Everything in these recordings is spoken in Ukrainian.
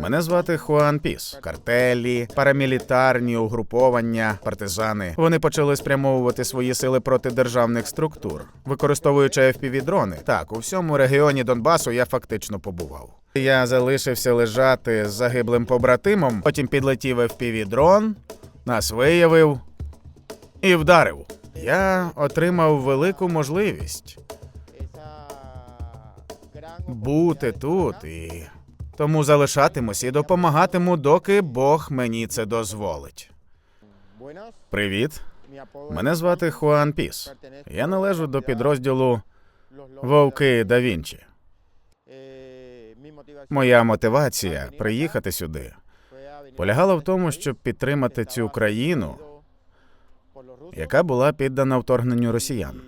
Мене звати Хуан Піс. Картелі, парамілітарні угруповання, партизани. Вони почали спрямовувати свої сили проти державних структур, використовуючи FPV-дрони. Так, у всьому регіоні Донбасу я фактично побував. Я залишився лежати з загиблим побратимом, потім підлетів FPV-дрон, нас виявив і вдарив. Я отримав велику можливість бути тут і тому залишатимусь і допомагатиму, доки Бог мені це дозволить. Привіт, мене звати Хуан Піс. Я належу до підрозділу Вовки да Вінчі. Моя мотивація приїхати сюди полягала в тому, щоб підтримати цю країну, яка була піддана вторгненню росіян.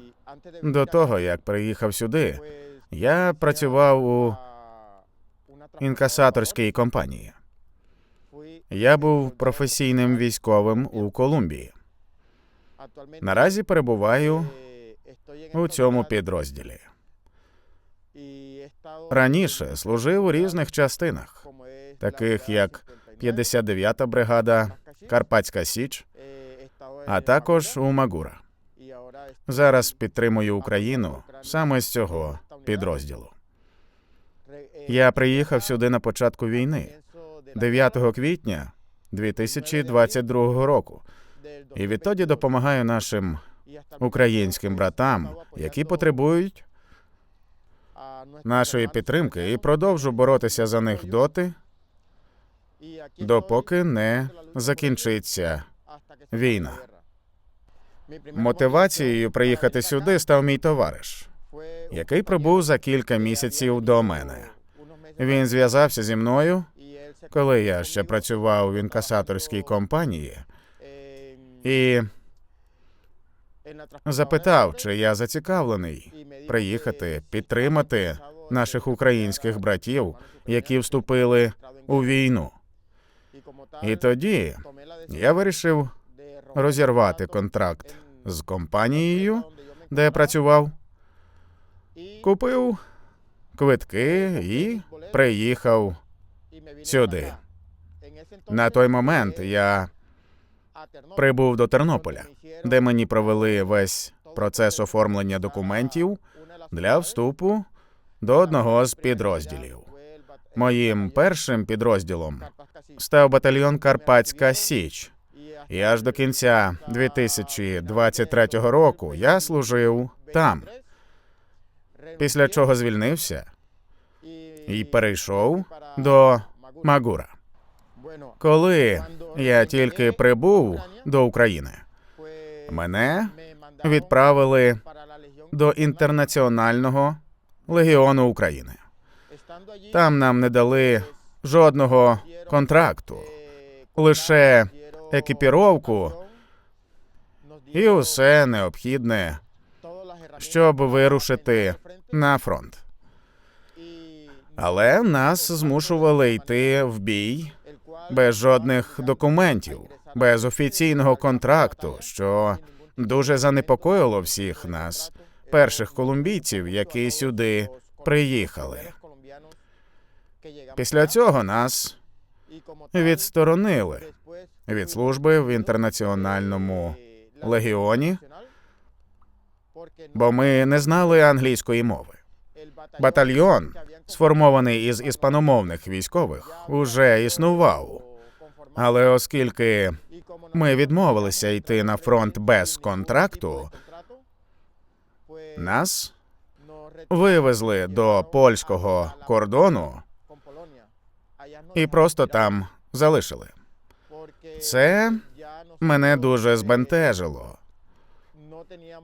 До того як приїхав сюди, я працював у інкасаторській компанії. Я був професійним військовим у Колумбії. Наразі перебуваю у цьому підрозділі. Раніше служив у різних частинах, таких як 59-та бригада, Карпатська Січ, а також у Магура. Зараз підтримую Україну саме з цього підрозділу. Я приїхав сюди на початку війни, 9 квітня 2022 року, і відтоді допомагаю нашим українським братам, які потребують нашої підтримки, і продовжу боротися за них доти, допоки не закінчиться війна. Мотивацією приїхати сюди став мій товариш, який прибув за кілька місяців до мене. Він зв'язався зі мною, коли я ще працював в інкасаторській компанії, і запитав, чи я зацікавлений приїхати підтримати наших українських братів, які вступили у війну. І тоді я вирішив розірвати контракт з компанією, де я працював, купив квитки і приїхав сюди. На той момент я прибув до Тернополя, де мені провели весь процес оформлення документів для вступу до одного з підрозділів. Моїм першим підрозділом став батальйон Карпатська Січ. І аж до кінця 2023 року я служив там, після чого звільнився і перейшов до Магура. Коли я тільки прибув до України, мене відправили до інтернаціонального легіону України. Там нам не дали жодного контракту, лише екіпіровку і усе необхідне, щоб вирушити на фронт. Але нас змушували йти в бій без жодних документів, без офіційного контракту, що дуже занепокоїло всіх нас, перших колумбійців, які сюди приїхали. Після цього нас відсторонили від служби в інтернаціональному легіоні, бо ми не знали англійської мови. Батальйон, сформований із іспаномовних військових, уже існував. Але оскільки ми відмовилися йти на фронт без контракту, нас вивезли до польського кордону і просто там залишили. Це мене дуже збентежило,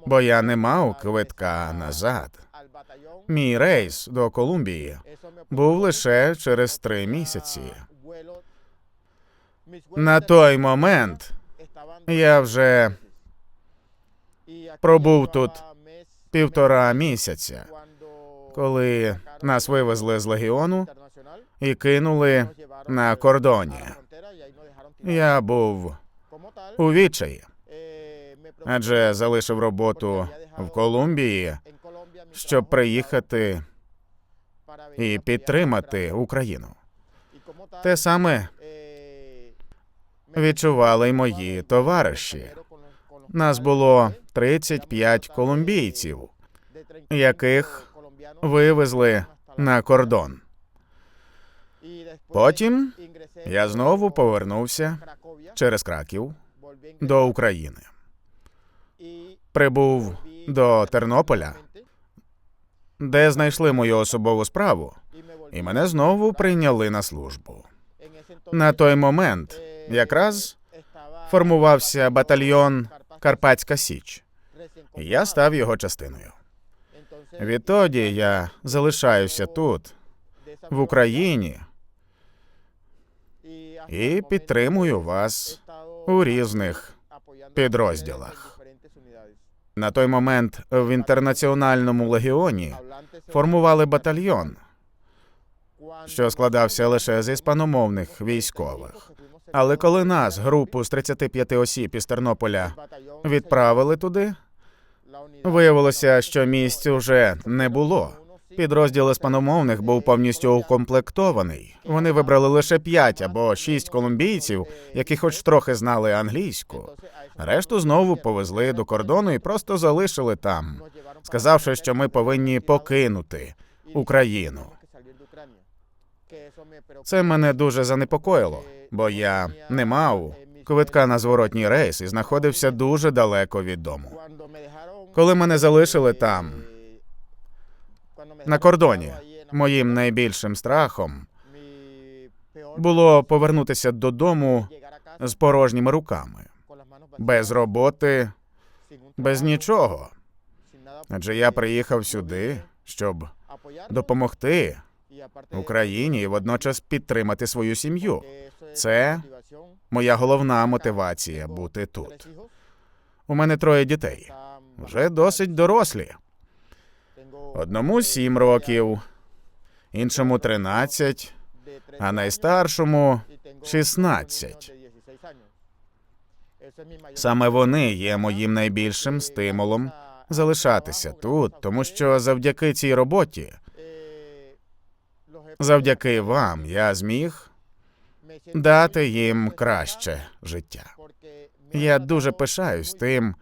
бо я не мав квитка назад. Мій рейс до Колумбії був лише через три місяці. На той момент я вже пробув тут півтора місяця, коли нас вивезли з легіону і кинули на кордоні. Я був у відчаї, адже залишив роботу в Колумбії, щоб приїхати і підтримати Україну. Те саме відчували й мої товариші. Нас було 35 колумбійців, яких вивезли на кордон. Потім я знову повернувся через Краків до України. Прибув до Тернополя, де знайшли мою особову справу, і мене знову прийняли на службу. На той момент якраз формувався батальйон Карпатська Січ. і Я став його частиною. Відтоді я залишаюся тут, в Україні, і підтримую вас у різних підрозділах. На той момент в інтернаціональному легіоні формували батальйон, що складався лише з іспаномовних військових. Але коли нас, групу з 35 осіб із Тернополя, відправили туди, виявилося, що місць уже не було. Підрозділ іспаномовних був повністю укомплектований. Вони вибрали лише п'ять або шість колумбійців, які хоч трохи знали англійську. Решту знову повезли до кордону і просто залишили там, сказавши, що ми повинні покинути Україну. Це мене дуже занепокоїло, бо я не мав квитка на зворотній рейс і знаходився дуже далеко від дому. Коли мене залишили там, на кордоні, моїм найбільшим страхом було повернутися додому з порожніми руками, без роботи, без нічого. Адже я приїхав сюди, щоб допомогти Україні і водночас підтримати свою сім'ю. Це моя головна мотивація бути тут. У мене троє дітей, вже досить дорослі. Одному сім років, іншому тринадцять, а найстаршому шістнадцять. Саме вони є моїм найбільшим стимулом залишатися тут, тому що завдяки цій роботі, завдяки вам, я зміг дати їм краще життя. Я дуже пишаюсь тим,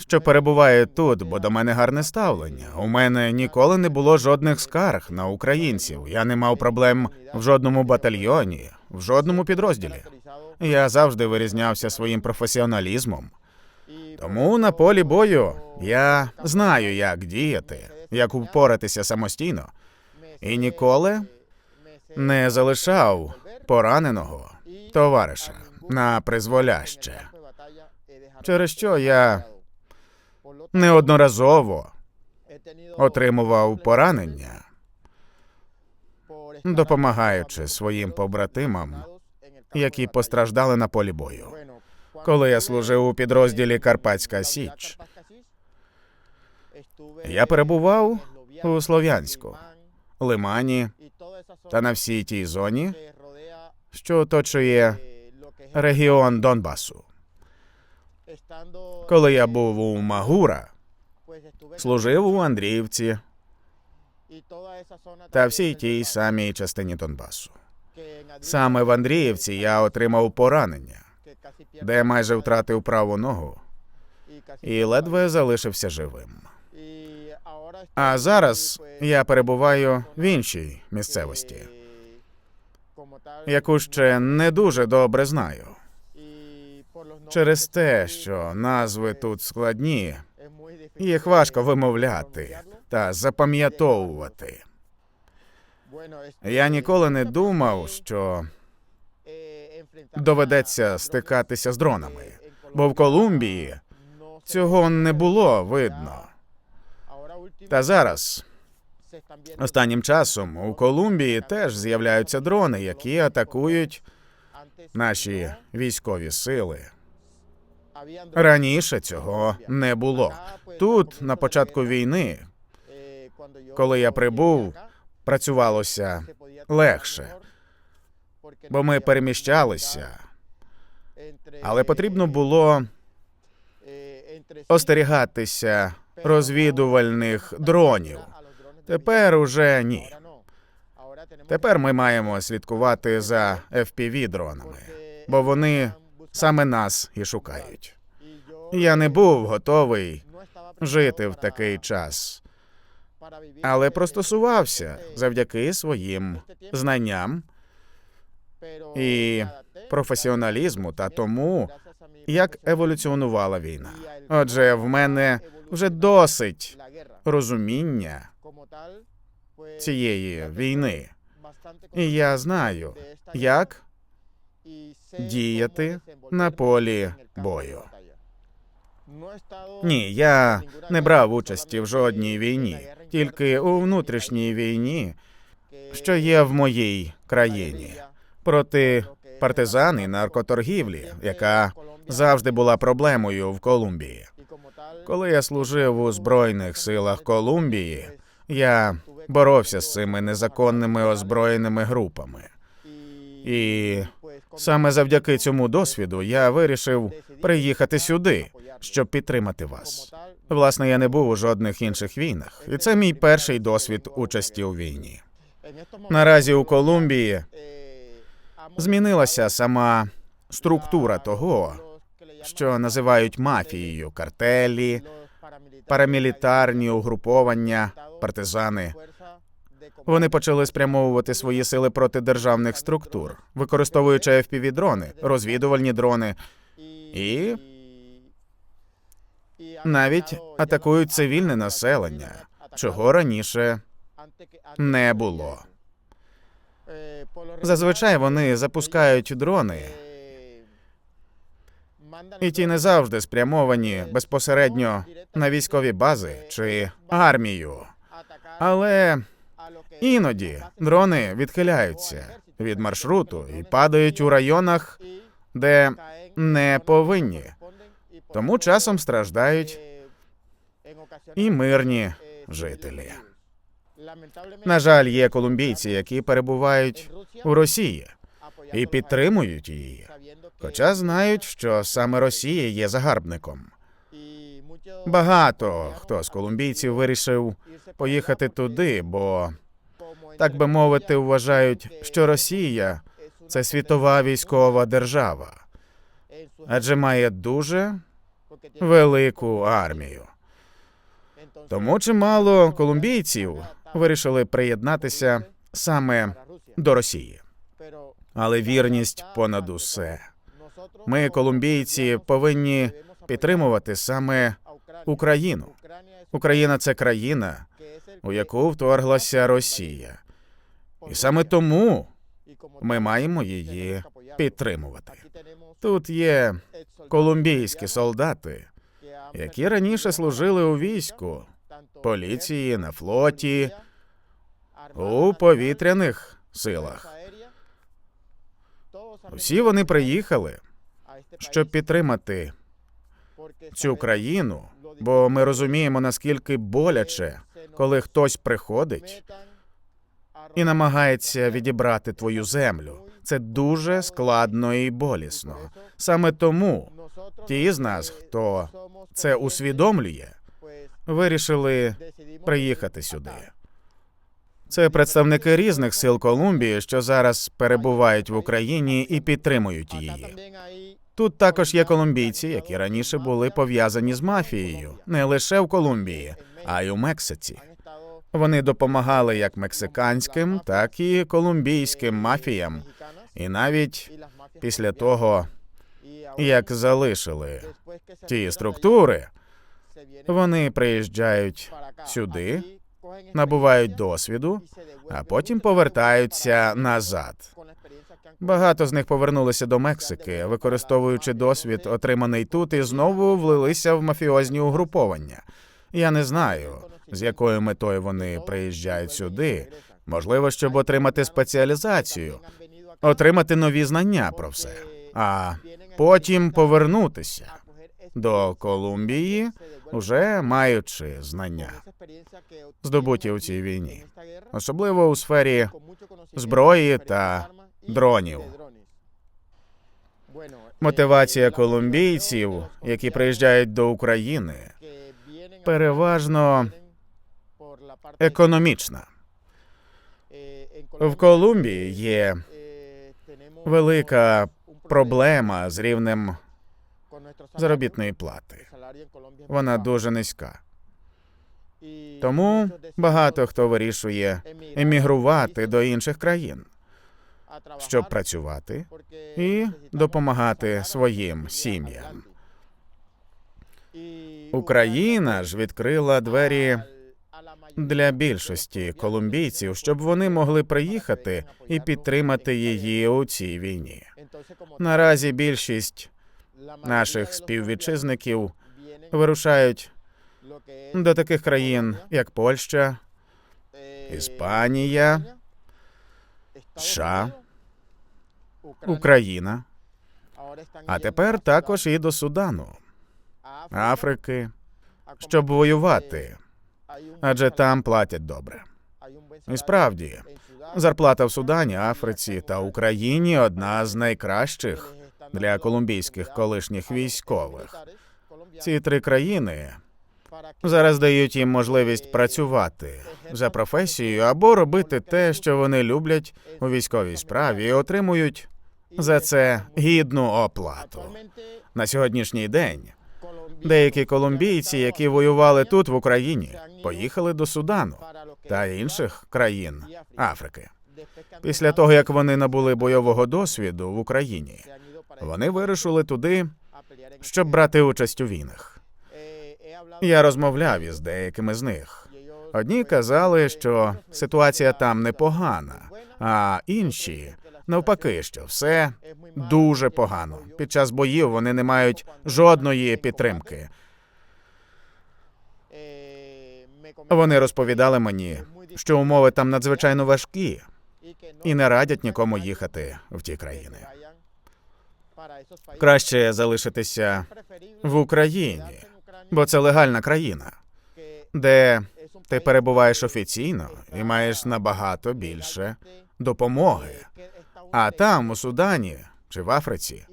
що перебуваю тут, бо до мене гарне ставлення. У мене ніколи не було жодних скарг на українців. Я не мав проблем в жодному батальйоні, в жодному підрозділі. Я завжди вирізнявся своїм професіоналізмом. Тому на полі бою я знаю, як діяти, як упоратися самостійно, і ніколи не залишав пораненого товариша на призволяще, через що я неодноразово отримував поранення, допомагаючи своїм побратимам, які постраждали на полі бою. Коли я служив у підрозділі Карпатська Січ, я перебував у Слов'янську, Лимані та на всій тій зоні, що оточує регіон Донбасу. Коли я був у Магура, служив у Андріївці та всій тій самій частині Донбасу. Саме в Андріївці я отримав поранення, де майже втратив праву ногу і ледве залишився живим. А зараз я перебуваю в іншій місцевості, яку ще не дуже добре знаю. Через те, що назви тут складні, їх важко вимовляти та запам'ятовувати. Я ніколи не думав, що доведеться стикатися з дронами, бо в Колумбії цього не було видно. Та зараз останнім часом у Колумбії теж з'являються дрони, які атакують наші військові сили. Раніше цього не було. Тут на початку війни, коли я прибув, працювалося легше, бо ми переміщалися, але потрібно було остерігатися розвідувальних дронів. Тепер уже ні. Тепер ми маємо слідкувати за fpv дронами, бо вони саме нас і шукають. Я не був готовий жити в такий час, але простосувався завдяки своїм знанням і професіоналізму та тому, як еволюціонувала війна. Отже, в мене вже досить розуміння цієї війни, і я знаю, як діяти на полі бою. Ні, я не брав участі в жодній війні, тільки у внутрішній війні, що є в моїй країні, проти партизан і наркоторгівлі, яка завжди була проблемою в Колумбії. Коли я служив у збройних силах Колумбії, я боровся з цими незаконними озброєними групами. І саме завдяки цьому досвіду я вирішив приїхати сюди, щоб підтримати вас. Власне, я не був у жодних інших війнах, і це мій перший досвід участі у війні. Наразі у Колумбії змінилася сама структура того, що називають мафією, картелі, парамілітарні угруповання, партизани. Вони почали спрямовувати свої сили проти державних структур, використовуючи fpv дрони, розвідувальні дрони і навіть атакують цивільне населення, чого раніше не було. Зазвичай вони запускають дрони, і ті не завжди спрямовані безпосередньо на військові бази чи армію. Але іноді дрони відхиляються від маршруту і падають у районах, де не повинні. Тому часом страждають і мирні жителі. На жаль, є колумбійці, які перебувають у Росії і підтримують її, хоча знають, що саме Росія є загарбником. Багато хто з колумбійців вирішив поїхати туди, бо так би мовити, вважають, що Росія це світова військова держава, адже має дуже велику армію. Тому чимало колумбійців вирішили приєднатися саме до Росії. Але вірність понад усе. Ми, колумбійці, повинні підтримувати саме Україну. Україна це країна, у яку вторглася Росія, і саме тому ми маємо її підтримувати. Тут є колумбійські солдати, які раніше служили у війську, поліції, на флоті, у повітряних силах. Усі вони приїхали, щоб підтримати цю країну, бо ми розуміємо, наскільки боляче, коли хтось приходить і намагається відібрати твою землю. Це дуже складно і болісно. Саме тому ті з нас, хто це усвідомлює, вирішили приїхати сюди. Це представники різних сил Колумбії, що зараз перебувають в Україні і підтримують її. Тут також є колумбійці, які раніше були пов'язані з мафією, не лише в Колумбії, а й у Мексиці. Вони допомагали як мексиканським, так і колумбійським мафіям, і навіть після того, як залишили ті структури, вони приїжджають сюди, набувають досвіду, а потім повертаються назад. Багато з них повернулися до Мексики, використовуючи досвід, отриманий тут, і знову влилися в мафіозні угруповання. Я не знаю, з якою метою вони приїжджають сюди. Можливо, щоб отримати спеціалізацію, отримати нові знання про все, а потім повернутися до Колумбії, уже маючи знання, здобуті у цій війні, особливо у сфері зброї та дронів. Мотивація колумбійців, які приїжджають до України, переважно економічна. В Колумбії є велика проблема з рівнем заробітної плати. Вона дуже низька. Тому багато хто вирішує емігрувати до інших країн, щоб працювати і допомагати своїм сім'ям. Україна ж відкрила двері для більшості колумбійців, щоб вони могли приїхати і підтримати її у цій війні. Наразі більшість наших співвітчизників вирушають до таких країн, як Польща, Іспанія, США, Україна, а тепер також і до Судану, Африки, щоб воювати, адже там платять добре. І справді, зарплата в Судані, Африці та Україні одна з найкращих для колумбійських колишніх військових. Ці три країни зараз дають їм можливість працювати за професією або робити те, що вони люблять у військовій справі, і отримують за це гідну оплату. На сьогоднішній день деякі колумбійці, які воювали тут в Україні, поїхали до Судану та інших країн Африки. Після того як вони набули бойового досвіду в Україні, вони вирушили туди, щоб брати участь у війнах. Я розмовляв із деякими з них. Одні казали, що ситуація там непогана, а інші навпаки, що все дуже погано. Під час боїв вони не мають жодної підтримки. Вони розповідали мені, що умови там надзвичайно важкі і не радять нікому їхати в ті країни. Краще залишитися в Україні, бо це легальна країна, де ти перебуваєш офіційно і маєш набагато більше допомоги. А там, у Судані чи в Африці,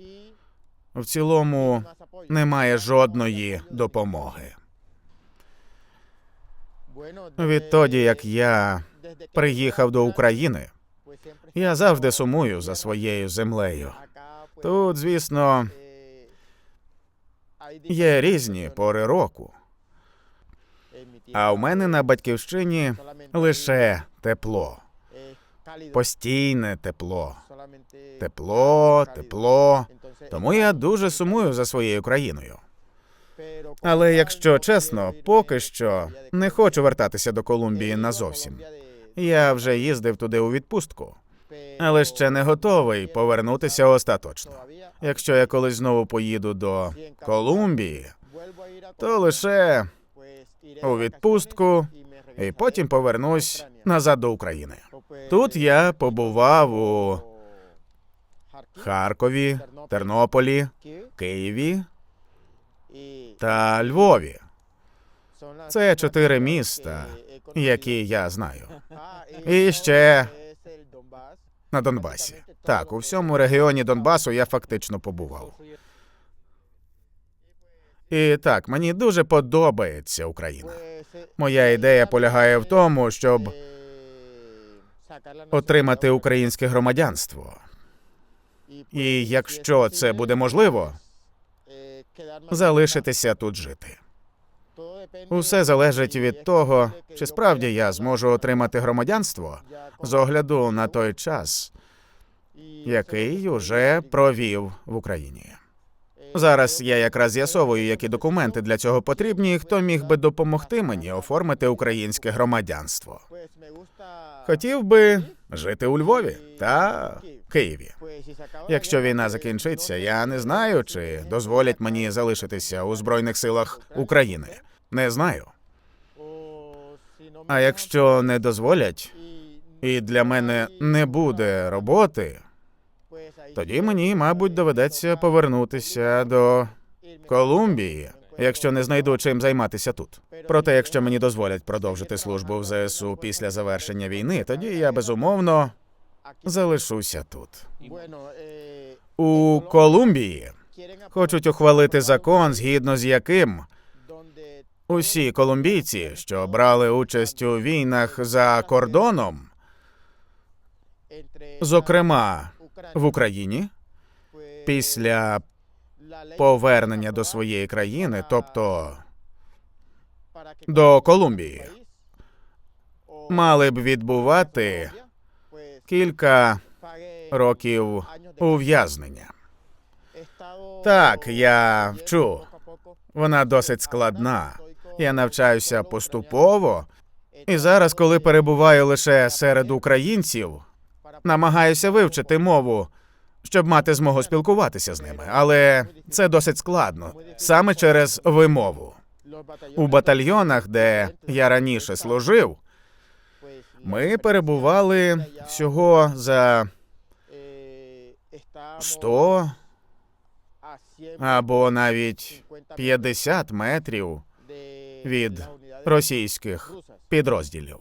в цілому немає жодної допомоги. Відтоді, як я приїхав до України, я завжди сумую за своєю землею. Тут, звісно, є різні пори року. А в мене на батьківщині лише тепло, постійне тепло. Тепло, тепло. Тому я дуже сумую за своєю країною. Але якщо чесно, поки що не хочу вертатися до Колумбії назовсім. Я вже їздив туди у відпустку, але ще не готовий повернутися остаточно. Якщо я колись знову поїду до Колумбії, то лише у відпустку і потім повернусь назад до України. Тут я побував у Харкові, Тернополі, Києві та Львові. Це чотири міста, які я знаю. І ще на Донбасі. Так, у всьому регіоні Донбасу я фактично побував. І так, мені дуже подобається Україна. Моя ідея полягає в тому, щоб отримати українське громадянство. І якщо це буде можливо, залишитися тут жити. Усе залежить від того, чи справді я зможу отримати громадянство з огляду на той час, який уже провів в Україні. Зараз я якраз з'ясовую, які документи для цього потрібні, і хто міг би допомогти мені оформити українське громадянство. Хотів би жити у Львові та Києві. Якщо війна закінчиться, я не знаю, чи дозволять мені залишитися у збройних силах України. Не знаю. А якщо не дозволять, і для мене не буде роботи, тоді мені, мабуть, доведеться повернутися до Колумбії, якщо не знайду чим займатися тут. Проте, якщо мені дозволять продовжити службу в ЗСУ після завершення війни, тоді я безумовно залишуся тут. У Колумбії хочуть ухвалити закон, згідно з яким усі колумбійці, що брали участь у війнах за кордоном, Зокрема, в Україні після повернення до своєї країни, тобто до Колумбії, мали б відбувати кілька років ув'язнення. Так, я вчу. Вона досить складна. Я навчаюся поступово, і зараз, коли перебуваю лише серед українців, намагаюся вивчити мову, щоб мати змогу спілкуватися з ними. Але це досить складно саме через вимову. У батальйонах, де я раніше служив, ми перебували всього за 100 або навіть 50 метрів від російських підрозділів.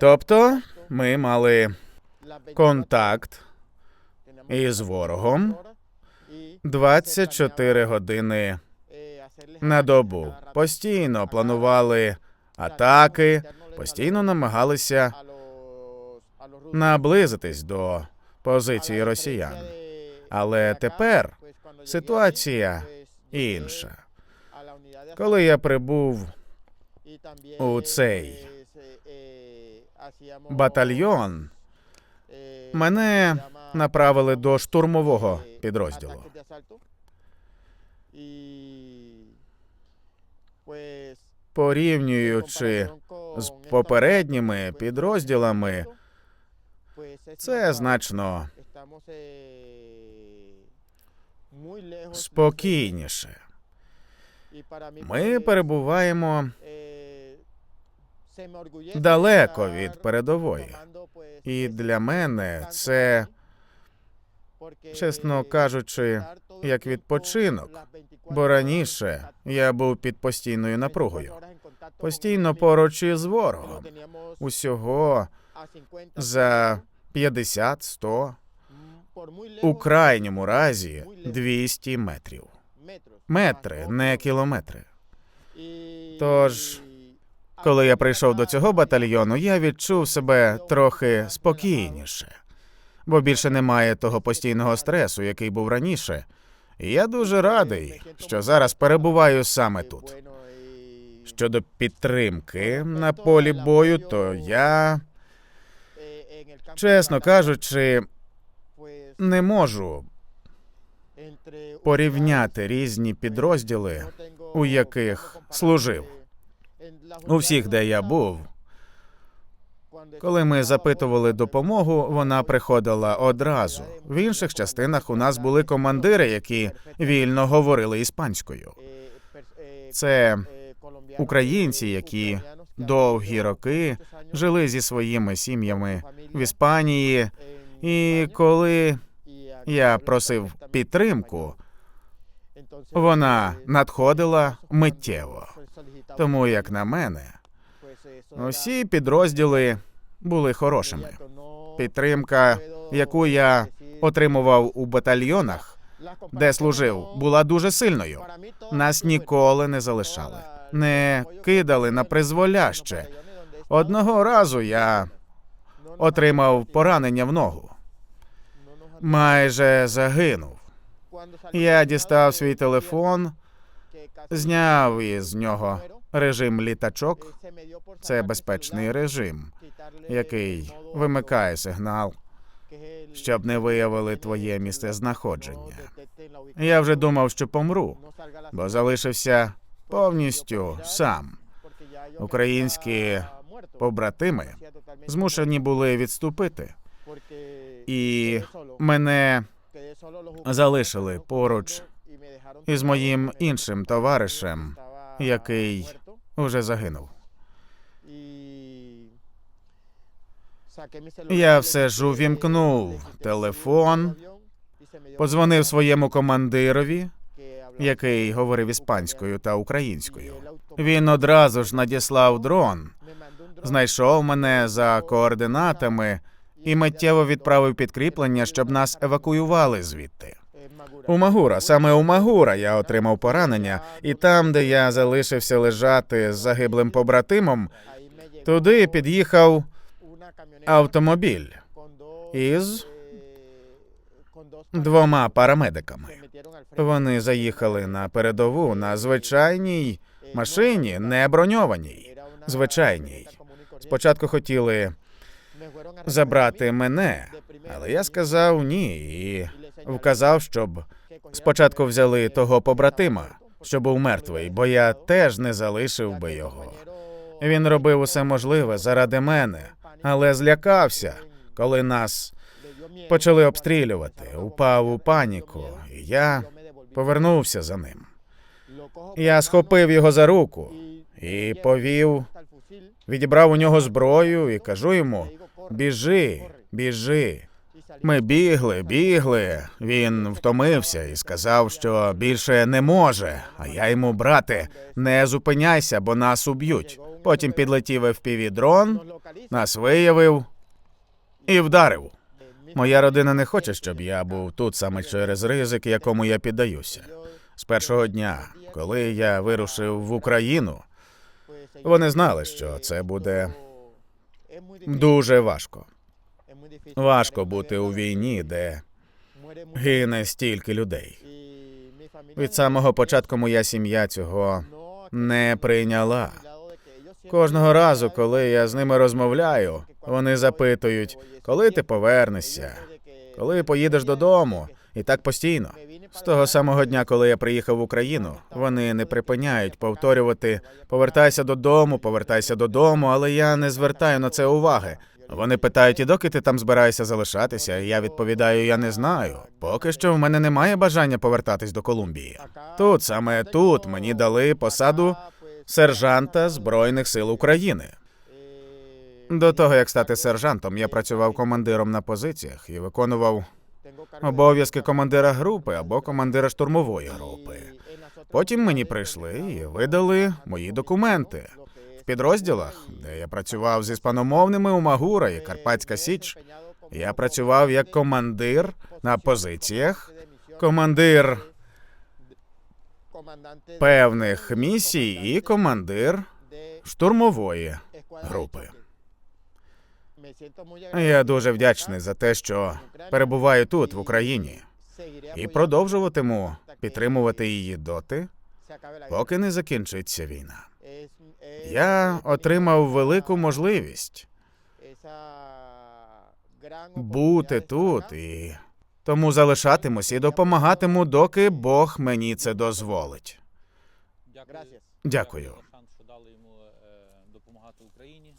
Тобто ми мали контакт із ворогом 24 години на добу. Постійно планували атаки, постійно намагалися наблизитись до позиції росіян. Але тепер ситуація інша. Коли я прибув у цей батальйон, мене направили до штурмового підрозділу. Порівнюючи з попередніми підрозділами, це значно спокійніше. Ми перебуваємо далеко від передової, і для мене це, чесно кажучи, як відпочинок. Бо раніше я був під постійною напругою, постійно поруч із ворогом. Усього за 50-100, у крайньому разі 200 метрів. Метри, не кілометри. Тож, коли я прийшов до цього батальйону, я відчув себе трохи спокійніше, бо більше немає того постійного стресу, який був раніше. І я дуже радий, що зараз перебуваю саме тут. Щодо підтримки на полі бою, то я, чесно кажучи, не можу порівняти різні підрозділи, у яких служив. У всіх, де я був, коли ми запитували допомогу, вона приходила одразу. В інших частинах у нас були командири, які вільно говорили іспанською. Це українці, які довгі роки жили зі своїми сім'ями в Іспанії, і коли я просив підтримку, вона надходила миттєво. Тому, як на мене, усі підрозділи були хорошими. Підтримка, яку я отримував у батальйонах, де служив, була дуже сильною. Нас ніколи не залишали, не кидали на призволяще. Одного разу я отримав поранення в ногу, майже загинув. Я дістав свій телефон, зняв із нього режим літачок. Це безпечний режим, який вимикає сигнал, щоб не виявили твоє місце знаходження. Я вже думав, що помру, бо залишився повністю сам. Українські побратими змушені були відступити, і мене залишили поруч із моїм іншим товаришем, який уже загинув. Я все ж увімкнув телефон, подзвонив своєму командирові, який говорив іспанською та українською. Він одразу ж надіслав дрон, знайшов мене за координатами і миттєво відправив підкріплення, щоб нас евакуювали звідти. У Магура, саме у Магура я отримав поранення, і там, де я залишився лежати з загиблим побратимом, туди під'їхав автомобіль із двома парамедиками. Вони заїхали на передову на звичайній машині, не броньованій. звичайній. Спочатку хотіли забрати мене, але я сказав ні і вказав, щоб спочатку взяли того побратима, що був мертвий, бо я теж не залишив би його. Він робив усе можливе заради мене, але злякався, коли нас почали обстрілювати, упав у паніку, і я повернувся за ним. Я схопив його за руку і повів, відібрав у нього зброю і кажу йому: біжи, біжи. Ми бігли, бігли. Він втомився і сказав, що більше не може. А я йому, брате, не зупиняйся, бо нас уб'ють. Потім підлетів FPV-дрон, нас виявив і вдарив. Моя родина не хоче, щоб я був тут саме через ризик, якому я піддаюся. З першого дня, коли я вирушив в Україну, вони знали, що це буде дуже важко. Важко бути у війні, де гине стільки людей. Від самого початку моя сім'я цього не прийняла. Кожного разу, коли я з ними розмовляю, вони запитують, коли ти повернешся, коли поїдеш додому, і так постійно. З того самого дня, коли я приїхав в Україну, вони не припиняють повторювати повертайся додому, повертайся додому, але я не звертаю на це уваги. Вони питають, і доки ти там збираєшся залишатися? Я відповідаю, я не знаю. Поки що в мене немає бажання повертатись до Колумбії. Тут саме тут мені дали посаду сержанта Збройних сил України. До того як стати сержантом, я працював командиром на позиціях і виконував обов'язки командира групи або командира штурмової групи. Потім мені прийшли і видали мої документи підрозділах, де я працював з іспаномовними у Магура і Карпатська Січ. Я працював як командир на позиціях, командир певних місій і командир штурмової групи. Я дуже вдячний за те, що перебуваю тут, в Україні, і продовжуватиму підтримувати її доти, поки не закінчиться війна. Я отримав велику можливість бути тут і тому залишатимусь і допомагатиму, доки Бог мені це дозволить. Дякую. Що дали йому допомагати Україні.